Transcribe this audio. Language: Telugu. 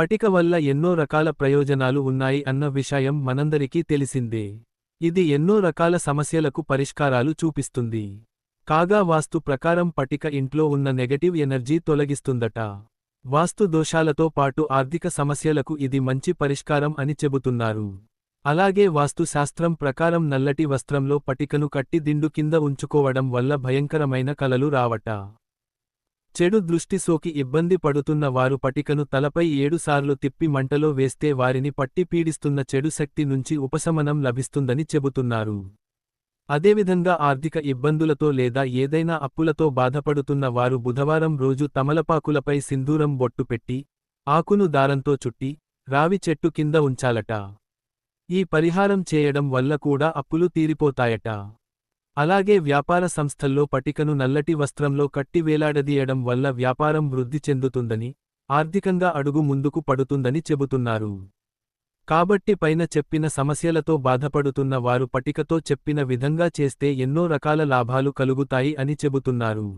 పటిక వల్ల ఎన్నో రకాల ప్రయోజనాలు ఉన్నాయి అన్న విషయం మనందరికీ తెలిసిందే. ఇది ఎన్నో రకాల సమస్యలకు పరిష్కారాలు చూపిస్తుంది. కాగా వాస్తు ప్రకారం పటిక ఇంట్లో ఉన్న నెగటివ్ ఎనర్జీ తొలగిస్తుందట. వాస్తు దోషాలతో పాటు ఆర్థిక సమస్యలకు ఇది మంచి పరిష్కారం అని చెబుతున్నారు. అలాగే వాస్తు శాస్త్రం ప్రకారం నల్లటి వస్త్రంలో పటికను కట్టి దిండు కింద ఉంచుకోవడం వల్ల భయంకరమైన కలలు రావట. చెడు దృష్టి సోకి ఇబ్బంది పడుతున్న వారు పటికను తలపై ఏడుసార్లు తిప్పి మంటలో వేస్తే వారిని పట్టి పీడిస్తున్న చెడు శక్తి నుంచి ఉపశమనం లభిస్తుందని చెబుతున్నారు. అదేవిధంగా ఆర్థిక ఇబ్బందులతో లేదా ఏదైనా అప్పులతో బాధపడుతున్న వారు బుధవారం రోజు తమలపాకులపై సింధూరం బొట్టు పెట్టి ఆకును దారంతో చుట్టి రావి చెట్టు కింద ఉంచాలట. ఈ పరిహారం చేయడం వల్ల కూడా అప్పులు తీరిపోతాయట. అలాగే వ్యాపార సంస్థల్లో పటికను నల్లటి వస్త్రంలో కట్టి వేలాడదీయడం వల్ల వ్యాపారం వృద్ధి చెందుతుందని ఆర్థికంగా అడుగు ముందుకు పడుతుందని చెబుతున్నారు. కాబట్టి పైన చెప్పిన సమస్యలతో బాధపడుతున్న వారు పటికతో చెప్పిన విధంగా చేస్తే ఎన్నో రకాల లాభాలు కలుగుతాయి అని చెబుతున్నారు.